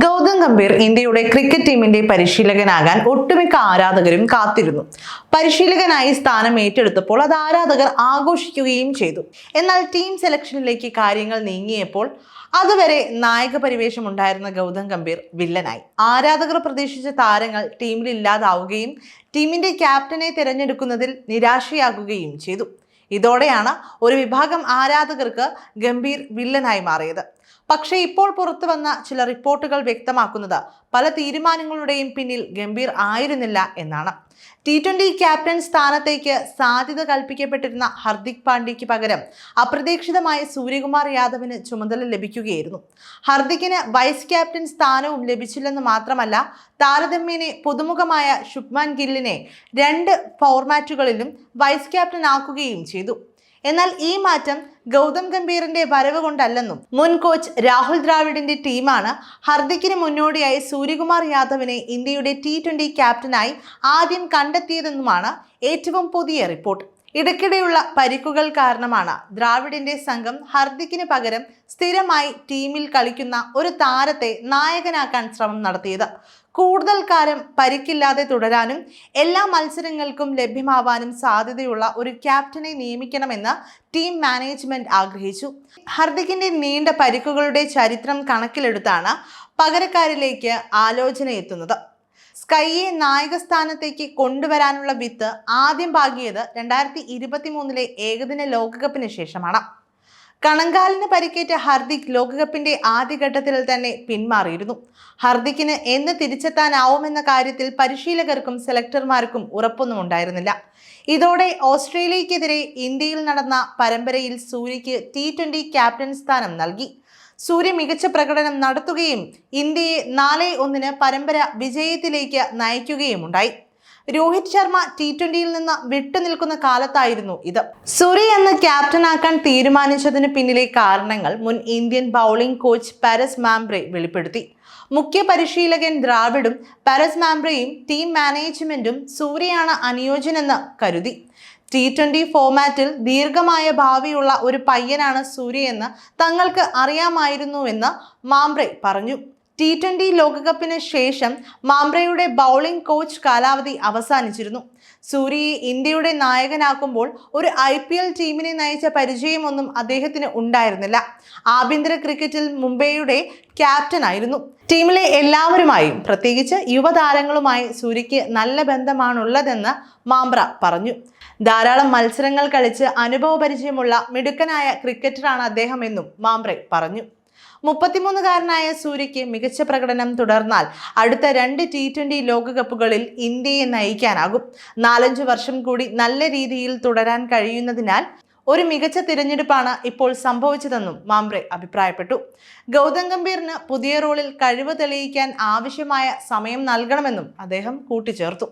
ഗൗതം ഗംഭീർ ഇന്ത്യയുടെ ക്രിക്കറ്റ് ടീമിന്റെ പരിശീലകനാകാൻ ഒട്ടുമിക്ക ആരാധകരും കാത്തിരുന്നു. പരിശീലകനായി സ്ഥാനം ഏറ്റെടുത്തപ്പോൾ അത് ആരാധകർ ആഘോഷിക്കുകയും ചെയ്തു. എന്നാൽ ടീം സെലക്ഷനിലേക്ക് കാര്യങ്ങൾ നീങ്ങിയപ്പോൾ അതുവരെ നായക പരിവേഷം ഉണ്ടായിരുന്ന ഗൗതം ഗംഭീർ വില്ലനായി. ആരാധകർ പ്രതീക്ഷിച്ച താരങ്ങൾ ടീമിൽ ഇല്ലാതാവുകയും ടീമിന്റെ ക്യാപ്റ്റനെ തിരഞ്ഞെടുക്കുന്നതിൽ നിരാശയാകുകയും ചെയ്തു. ഇതോടെയാണ് ഒരു വിഭാഗം ആരാധകർക്ക് ഗംഭീർ വില്ലനായി മാറിയത്. പക്ഷേ ഇപ്പോൾ പുറത്തു വന്ന ചില റിപ്പോർട്ടുകൾ വ്യക്തമാക്കുന്നത് പല തീരുമാനങ്ങളുടെയും പിന്നിൽ ഗംഭീർ ആയിരുന്നില്ല എന്നാണ്. ടി ട്വന്റി ക്യാപ്റ്റൻ സ്ഥാനത്തേക്ക് സാധ്യത കൽപ്പിക്കപ്പെട്ടിരുന്ന ഹർദിക് പാണ്ഡ്യയ്ക്ക് പകരം അപ്രതീക്ഷിതമായി സൂര്യകുമാർ യാദവിന് ചുമതല ലഭിക്കുകയായിരുന്നു. ഹർദിക്കിന് വൈസ് ക്യാപ്റ്റൻ സ്ഥാനവും ലഭിച്ചില്ലെന്ന് മാത്രമല്ല താരതമ്യേനെ പുതുമുഖമായ ശുഭ്മാൻ ഗില്ലിനെ രണ്ട് ഫോർമാറ്റുകളിലും വൈസ് ക്യാപ്റ്റൻ ആക്കുകയും ചെയ്തു. എന്നാൽ ഈ മാറ്റം ഗൗതം ഗംഭീറിന്റെ വരവ് കൊണ്ടല്ലെന്നും മുൻ കോച്ച് രാഹുൽ ദ്രാവിഡിന്റെ ടീമാണ് ഹർദിക്കിന് മുന്നോടിയായി സൂര്യകുമാർ യാദവിനെ ഇന്ത്യയുടെ ടി ട്വന്റി ക്യാപ്റ്റനായി ആദ്യം കണ്ടെത്തിയതെന്നുമാണ് ഏറ്റവും പുതിയ റിപ്പോർട്ട്. ഇടയ്ക്കിടെയുള്ള പരിക്കുകൾ കാരണമാണ് ദ്രാവിഡിന്റെ സംഘം ഹർദിക്കിന് പകരം സ്ഥിരമായി ടീമിൽ കളിക്കുന്ന ഒരു താരത്തെ നായകനാക്കാൻ ശ്രമം നടത്തിയത്. കൂടുതൽ കാലം പരിക്കില്ലാതെ തുടരാനും എല്ലാ മത്സരങ്ങൾക്കും ലഭ്യമാവാനും സാധ്യതയുള്ള ഒരു ക്യാപ്റ്റനെ നിയമിക്കണമെന്ന് ടീം മാനേജ്മെന്റ് ആഗ്രഹിച്ചു. ഹർദിക്കിന്റെ നീണ്ട പരിക്കുകളുടെ ചരിത്രം കണക്കിലെടുത്താണ് പകരക്കാരിലേക്ക് ആലോചന എത്തുന്നത് സ്കൈയെ നായകസ്ഥാനത്തേക്ക് കൊണ്ടുവരാനുള്ള വിത്ത് ആദ്യം പാകിയത് രണ്ടായിരത്തി ഇരുപത്തി മൂന്നിലെ ഏകദിന ലോകകപ്പിന് ശേഷമാണ്. കണങ്കാലിന് പരിക്കേറ്റ ഹർദിക് ലോകകപ്പിന്റെ ആദ്യഘട്ടത്തിൽ തന്നെ പിന്മാറിയിരുന്നു. ഹർദിക്കിന് എന്ന് തിരിച്ചെത്താനാവുമെന്ന കാര്യത്തിൽ പരിശീലകർക്കും സെലക്ടർമാർക്കും ഉറപ്പൊന്നും ഉണ്ടായിരുന്നില്ല. ഇതോടെ ഓസ്ട്രേലിയക്കെതിരെ ഇന്ത്യയിൽ നടന്ന പരമ്പരയിൽ സൂര്യയ്ക്ക് ടി ട്വന്റി ക്യാപ്റ്റൻ സ്ഥാനം നൽകി. സൂര്യ മികച്ച പ്രകടനം നടത്തുകയും ഇന്ത്യയെ നാല് ഒന്നിന് പരമ്പര വിജയത്തിലേക്ക് നയിക്കുകയുമുണ്ടായി. രോഹിത് ശർമ്മ ടി ട്വന്റിയിൽ നിന്ന് വിട്ടുനിൽക്കുന്ന കാലത്തായിരുന്നു ഇത്. സൂര്യ എന്ന ക്യാപ്റ്റനാക്കാൻ തീരുമാനിച്ചതിന് പിന്നിലെ കാരണങ്ങൾ മുൻ Indian bowling coach Paras Mhambrey വെളിപ്പെടുത്തി. മുഖ്യ പരിശീലകൻ ദ്രാവിഡും പാരസ് മാംബ്രയും ടീം മാനേജ്മെന്റും സൂര്യയാണ് അനുയോജ്യനെന്ന് കരുതി. ടി ട്വന്റി ഫോമാറ്റിൽ ദീർഘമായ ഭാവിയുള്ള ഒരു പയ്യനാണ് സൂര്യയെന്ന് തങ്ങൾക്ക് അറിയാമായിരുന്നുവെന്ന് മാംബ്രെ പറഞ്ഞു. ടി ട്വന്റി ലോകകപ്പിന് ശേഷം മാംബ്രയുടെ ബൗളിംഗ് കോച്ച് കാലാവധി അവസാനിച്ചിരുന്നു. സൂര്യയെ ഇന്ത്യയുടെ നായകനാക്കുമ്പോൾ ഒരു ഐ പി എൽ ടീമിനെ നയിച്ച പരിചയമൊന്നും അദ്ദേഹത്തിന് ഉണ്ടായിരുന്നില്ല. ആഭ്യന്തര ക്രിക്കറ്റിൽ മുംബൈയുടെ ക്യാപ്റ്റനായിരുന്നു ടീമിലെ എല്ലാവരുമായും പ്രത്യേകിച്ച് യുവതാരങ്ങളുമായി സൂര്യയ്ക്ക് നല്ല ബന്ധമാണുള്ളതെന്ന് മാംബ്ര പറഞ്ഞു. ധാരാളം മത്സരങ്ങൾ കളിച്ച് അനുഭവ പരിചയമുള്ള മിടുക്കനായ ക്രിക്കറ്ററാണ് അദ്ദേഹം എന്നും മാംബ്രെ പറഞ്ഞു. മുപ്പത്തിമൂന്നുകാരനായ സൂര്യയ്ക്ക് മികച്ച പ്രകടനം തുടർന്നാൽ അടുത്ത രണ്ട് ടി ട്വന്റി ലോകകപ്പുകളിൽ ഇന്ത്യയെ നയിക്കാനാകും. നാലഞ്ച് വർഷം കൂടി നല്ല രീതിയിൽ തുടരാൻ കഴിയുന്നതിനാൽ ഒരു മികച്ച തിരഞ്ഞെടുപ്പാണ് ഇപ്പോൾ സംഭവിച്ചതെന്നും മാംബ്രെ അഭിപ്രായപ്പെട്ടു. ഗൗതം ഗംഭീറിന് പുതിയ റോളിൽ കഴിവ് തെളിയിക്കാൻ ആവശ്യമായ സമയം നൽകണമെന്നും അദ്ദേഹം കൂട്ടിച്ചേർത്തു.